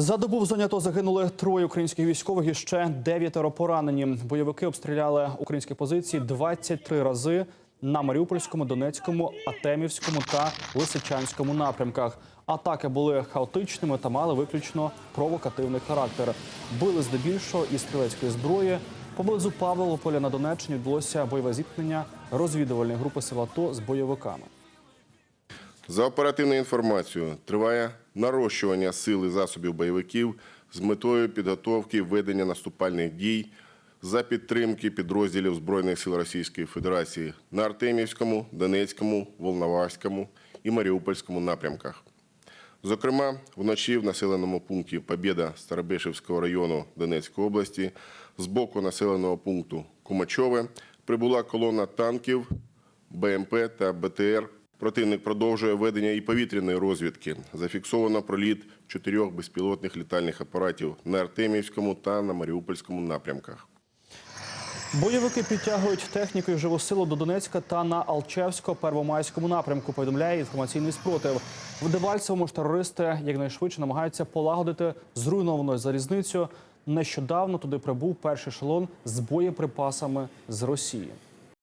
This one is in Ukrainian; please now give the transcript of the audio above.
За добу в зоні АТО загинули троє українських військових і ще дев'ятеро поранені. Бойовики обстріляли українські позиції 23 рази на Маріупольському, Донецькому, Атемівському та Лисичанському напрямках. Атаки були хаотичними та мали виключно провокативний характер. Били здебільшого із стрілецької зброї. Поблизу Павлополя на Донеччині відбулося бойове зіткнення розвідувальної групи АТО з бойовиками. За оперативною інформацією, триває нарощування сил і засобів бойовиків з метою підготовки ведення наступальних дій за підтримки підрозділів Збройних сил Російської Федерації на Артемівському, Донецькому, Волноваському і Маріупольському напрямках. Зокрема, вночі в населеному пункті Побєда Старобешівського району Донецької області з боку населеного пункту Кумачове прибула колона танків, БМП та БТР. Противник продовжує ведення і повітряної розвідки. Зафіксовано проліт чотирьох безпілотних літальних апаратів на Артемівському та на Маріупольському напрямках. Бойовики підтягують техніку і живу силу до Донецька та на Алчевсько-Первомайському напрямку. Повідомляє інформаційний спротив. В Дебальцевому ж терористи якнайшвидше намагаються полагодити зруйновану залізницю. Нещодавно туди прибув перший ешелон з боєприпасами з Росії.